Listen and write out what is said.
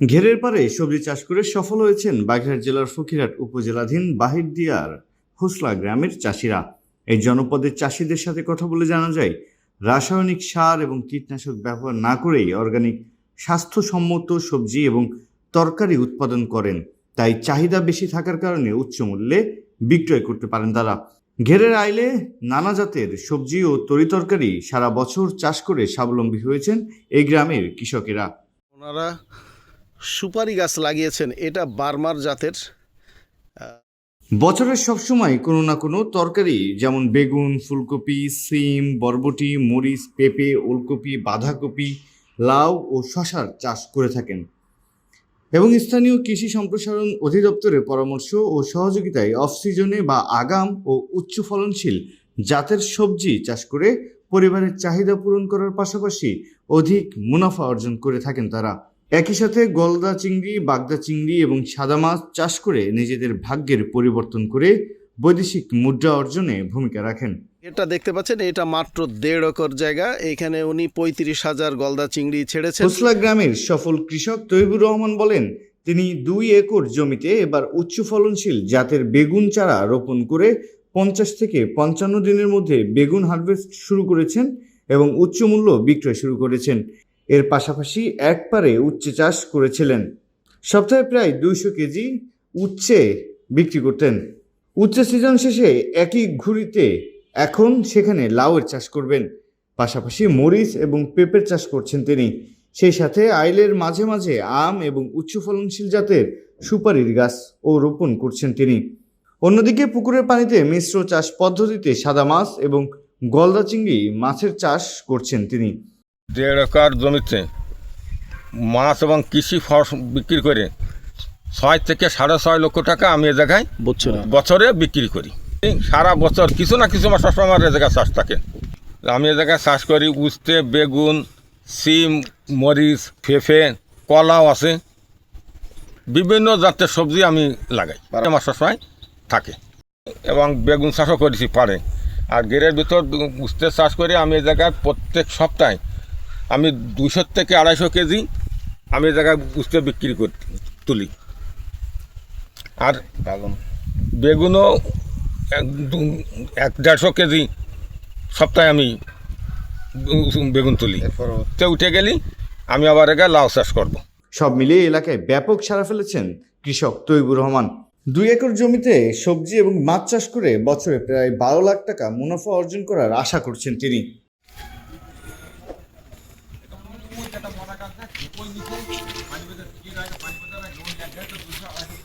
ঘেরের পারে সবজি চাষ করে সফল হয়েছেন বাগেরহাট জেলার ফকিরহাট উপজেলাধীন বাহিরদিয়ার হোসলা গ্রামের চাষিরা। এই জনপদের চাষিদের সাথে কথা বলে জানা যায়, রাসায়নিক সার এবং কীটনাশক ব্যবহার না করেই অর্গানিক স্বাস্থ্যসম্মত সবজি এবং তরকারি উৎপাদন করেন। তাই চাহিদা বেশি থাকার কারণে উচ্চ মূল্যে বিক্রয় করতে পারেন তারা। ঘেরের আইলে নানা জাতের সবজি ও তরিতরকারি সারা বছর চাষ করে স্বাবলম্বী হয়েছেন এই গ্রামের কৃষকেরা। ওনারা সুপারি গাছ লাগিয়েছেন, এটা বার্মার জাতের বছরের সবসময় কোনো না কোনো তরকারি, যেমন বেগুন, ফুলকপি, সিম, বরবটি, মরিচ, পেঁপে, ওলকপি, বাঁধাকপি, লাউ ও শশার চাষ করে থাকেন। এবং স্থানীয় কৃষি সম্প্রসারণ অধিদপ্তরের পরামর্শ ও সহযোগিতায় অফ বা আগাম ও উচ্চ ফলনশীল জাতের সবজি চাষ করে পরিবারের চাহিদা পূরণ করার পাশাপাশি অধিক মুনাফা অর্জন করে থাকেন তারা। একই সাথে গলদা চিংড়ি বাগদা চিংড়ি এবং সাদা মাছ চাষ করে নিজেদের ভাগ্যের পরিবর্তন করে বৈদেশিক মুদ্রা অর্জনে ভূমিকা রাখেন। এটা দেখতে পাচ্ছেন এটা মাত্র দেড় একর জায়গা। এখানে উনি পঁয়ত্রিশ হাজার গলদা চিংড়ি ছেড়েছেন। হোসলা গ্রামের সফল কৃষক তৈবুর রহমান বলেন তিনি দুই একর জমিতে এবার উচ্চ ফলনশীল জাতের বেগুন চারা রোপণ করে পঞ্চাশ থেকে পঞ্চান্ন দিনের মধ্যে বেগুন হারভেস্ট শুরু করেছেন এবং উচ্চ মূল্য বিক্রয় শুরু করেছেন। এর পাশাপাশি একবারে উচ্ছে চাষ করেছিলেন। সপ্তাহে প্রায় দুইশো কেজি উচ্ছে বিক্রি করতেন। উচ্ছে সিজন শেষে একই ঘুরিতে এখন সেখানে লাউয়ের চাষ করবেন। পাশাপাশি মরিচ এবং পেঁপের চাষ করছেন তিনি। সেই সাথে আইলের মাঝে মাঝে আম এবং উচ্চ ফলনশীল জাতের সুপারির গাছ ও রোপণ করছেন তিনি। অন্যদিকে পুকুরের পানিতে মিশ্র চাষ পদ্ধতিতে সাদা মাছ এবং গলদা চিংড়ি মাছের চাষ করছেন তিনি। দেড় একর জমিতে মাছ এবং কৃষি ফসল বিক্রি করে ছয় থেকে সাড়ে ছয় লক্ষ টাকা আমি এ জায়গায় বছরে। বছরে বিক্রি করি। সারা বছর কিছু না কিছু মাস সবসময় আমার এ জায়গায় চাষ থাকে। আমি এ জায়গায় চাষ করি উস্তে বেগুন সিম মরিচ পেঁপে কলাও আছে। বিভিন্ন জাতের সবজি আমি লাগাই। আমার সবসময় থাকে। এবং বেগুন চাষও করেছি পারে আর গেরের ভিতর উস্তে চাষ করে আমি এ জায়গায় প্রত্যেক সপ্তাহে আমি দুশো থেকে আড়াইশো কেজি আমি জায়গায় উস্তে বিক্রি করি তুলি। আর বেগুন। বেগুনও এক এক দেড়শো কেজি সপ্তাহে আমি বেগুন তুলি। তে উঠে গেলি আমি আবার এগে লাউ চাষ করব। সব মিলিয়ে এলাকায় ব্যাপক সাড়া ফেলেছেন কৃষক তৈবুর রহমান। দুই একর জমিতে সবজি এবং মাছ চাষ করে বছরে প্রায় বারো লাখ টাকা মুনাফা অর্জন করার আশা করছেন তিনি। একটা বড় কাজ না ওই নিচে পানি বেদার কি রাখে পানি বেদার রাখে ওই এক ঘণ্টা দুশো আড়াইশো